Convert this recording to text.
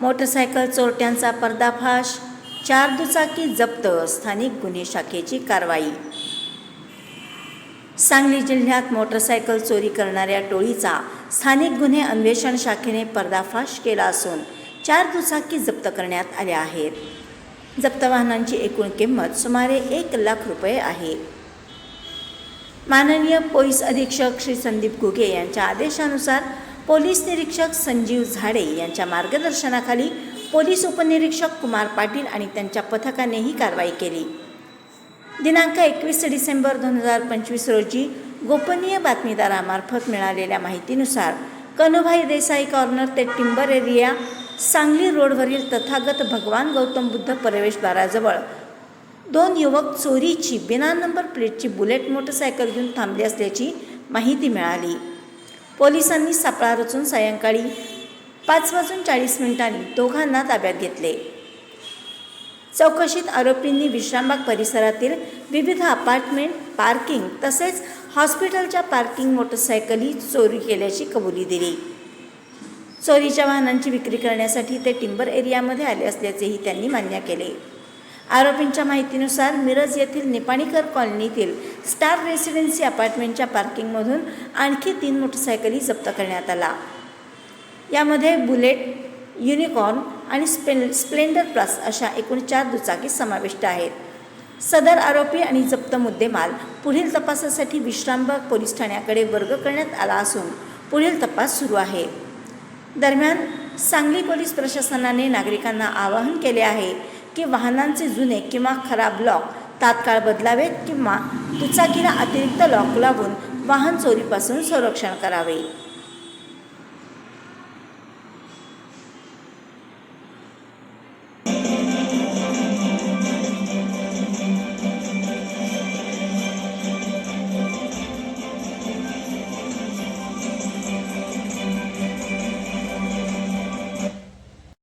Motorcycle चोरट्यांचा पर्दाफाश चार दुचाकी जप्त स्थानिक गुन्हे शाखेची कारवाई. सांगली जिल्ह्यात मोटरसायकल चोरी करणाऱ्या टोळीचा स्थानिक गुन्हे अन्वेषण शाखेने पर्दाफाश केला असून चार दुचाकी जप्त करण्यात आल्या आहेत. जप्त वाहनांची एकूण किंमत सुमारे एक लाख रुपये आहे. माननीय पोलीस अधीक्षक श्री संदीप घुगे यांच्या आदेशानुसार पोलीस निरीक्षक संजीव झाडे यांच्या मार्गदर्शनाखाली पोलीस उपनिरीक्षक कुमार पाटील आणि त्यांच्या पथकाने ही कारवाई केली. दिनांक एकवीस डिसेंबर दोन हजार पंचवीस रोजी गोपनीय बातमीदारामार्फत मिळालेल्या माहितीनुसार कनुभाई देसाई कॉर्नर ते टिंबर एरिया सांगली रोडवरील तथागत भगवान गौतम बुद्ध प्रवेशद्वाराजवळ. दोन युवक चोरीची बिना नंबर प्लेटची बुलेट मोटरसायकल घेऊन थांबले असल्याची माहिती मिळाली. पोलिसांनी सापळा रचून सायंकाळी पाच वाजून चाळीस मिनिटांनी दोघांना ताब्यात घेतले. चौकशीत आरोपींनी विश्रामबाग परिसरातील विविध अपार्टमेंट पार्किंग तसेच हॉस्पिटलच्या पार्किंग मोटरसायकली चोरी केल्याची कबुली दिली. चोरीच्या वाहनांची विक्री करण्यासाठी ते टिंबर एरियामध्ये आले असल्याचेही त्यांनी मान्य केले. आरोपींच्या माहितीनुसार मिरज येथील निपाणीकर कॉलनीतील स्टार रेसिडेन्सी अपार्टमेंटच्या पार्किंगमधून आणखी तीन मोटरसायकली जप्त करण्यात आला. यामध्ये बुलेट युनिकॉर्न आणि स्पेल स्प्लेंडर प्लस अशा एकूण चार दुचाकी समाविष्ट आहेत. सदर आरोपी आणि जप्त मुद्देमाल पुढील तपासासाठी विश्रामबाग पोलीस ठाण्याकडे वर्ग करण्यात आला असून पुढील तपास सुरू आहे. दरम्यान सांगली पोलीस प्रशासनाने नागरिकांना आवाहन केले आहे की वाहनांचे जुने किंवा खराब लॉक तात्काळ बदलावेत किंवा दुचाकीला अतिरिक्त लॉक लावून वाहन चोरीपासून संरक्षण करावे.